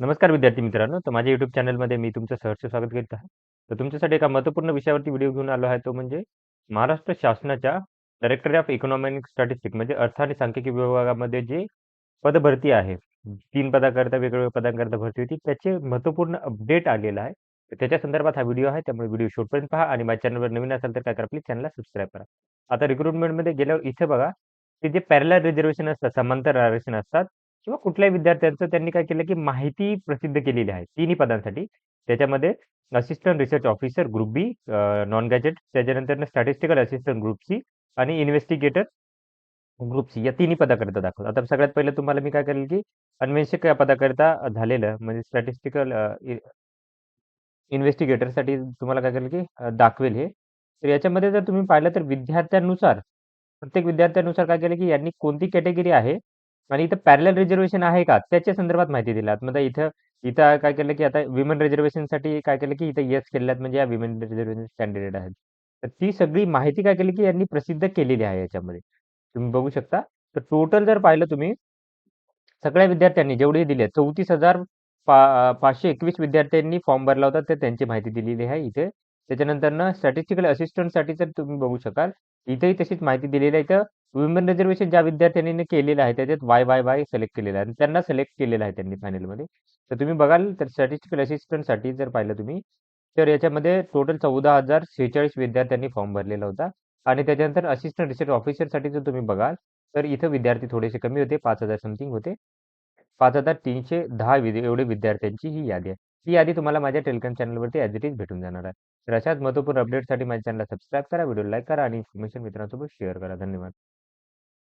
नमस्कार विद्यार्थी मित्रांनो. तर माझ्या युट्यूब चॅनलमध्ये मी तुमचं सहर्ष स्वागत करीत आहे. तर तुमच्यासाठी एका महत्त्वपूर्ण विषयावरती व्हिडिओ घेऊन आलो आहे. तो म्हणजे महाराष्ट्र शासनाच्या डायरेक्टर ऑफ इकॉनॉमिक स्टॅटिस्टिक म्हणजे अर्थ आणि सांख्यिकी विभागामध्ये जे पदभरती आहे तीन पदाकरता वेगवेगळ्या पदांकरता भरती होती त्याचे महत्त्वपूर्ण अपडेट आलेलं आहे. तर त्याच्या संदर्भात हा व्हिडिओ आहे. त्यामुळे व्हिडिओ शॉर्टपर्यंत पहा आणि माझ्या चॅनलवर नवीन असेल तर काय करा प्लीज चॅनलला सबस्क्राईब करा. आता रिक्रुटमेंटमध्ये गेल्यावर इथे बघा ते जे पॅरलर रिझर्वेशन असतात समांतर आरक्षण असतात किंवा कुठल्याही विद्यार्थ्यांचं त्यांनी काय केलं की माहिती प्रसिद्ध केलेली आहे तिन्ही पदांसाठी त्याच्यामध्ये assistant research officer group B non gazetted त्याच्यानंतर स्टॅटिस्टिकल असिस्टंट ग्रुप सी आणि इन्व्हेस्टिगेटर ग्रुप सी या तिन्ही पदाकरिता दाखवलं. आता सगळ्यात पहिले तुम्हाला मी काय करेल की अन्वेषक या पदाकरिता झालेलं म्हणजे स्टॅटिस्टिकल इन्व्हेस्टिगेटरसाठी तुम्हाला काय करेल की अ, दाखवेल हे तर याच्यामध्ये जर तुम्ही पाहिलं तर विद्यार्थ्यांनुसार प्रत्येक विद्यार्थ्यानुसार काय केलं की यांनी कोणती कॅटेगरी आहे आणि इथं पॅरलल रिझर्वेशन आहे का? त्याच्या संदर्भात माहिती दिल्यात आतमध्ये इथं इथं काय केलं की आता विमेन रिझर्वेशनसाठी काय केलं की इथं येस केल्यात म्हणजे या विमेन रिझर्वेशन कॅन्डिडेट आहेत. तर ती सगळी माहिती काय केली की यांनी प्रसिद्ध केलेली आहे याच्यामध्ये. तुम्ही बघू शकता. तर टोटल जर पाहिलं तुम्ही सगळ्या विद्यार्थ्यांनी जेवढे दिले चौतीस हजार पाचशे एकवीस विद्यार्थ्यांनी फॉर्म भरला होता तर त्यांची माहिती दिलेली आहे इथे. त्याच्यानंतर ना स्टॅटिस्टिकल असिस्टंटसाठी तर तुम्ही बघू शकाल. इथेही तशीच माहिती दिलेली आहे इथं. विमेन रिझर्वेशन ज्या विद्यार्थ्यांनी केलेलं आहे त्याच्यात वाय वाय वाय सिलेक्ट केलेलं आहे. आणि त्यांना सिलेक्ट केलेलं आहे त्यांनी फायनलमध्ये तर तुम्ही बघाल तर स्टॅटिस्टिकल असिस्टंटसाठी जर पाहिलं तुम्ही तर याच्यामध्ये टोटल चौदा हजार सेहेचाळीस विद्यार्थ्यांनी फॉर्म भरलेला होता. आणि त्याच्यानंतर असिस्टंट रिसर्च ऑफिसरसाठी जर तुम्ही बघाल तर इथं विद्यार्थी थोडेसे कमी होते पाच हजार समथिंग होते. पाच हजार तीनशे दहा विद्या एवढे विद्यार्थ्यांची ही यादी आहे. ही यादी तुम्हाला माझ्या टेलिग्राम चॅनलवरती ॲज इट इज भेटून जाणार आहे. तर अशाच महत्त्वपूर्ण अपडेटसाठी माझ्या चॅनलला सबस्क्राईब करा व्हिडिओ लाईक करा आणि इन्फॉर्मेशन मित्रांसोबत शेअर करा. धन्यवाद.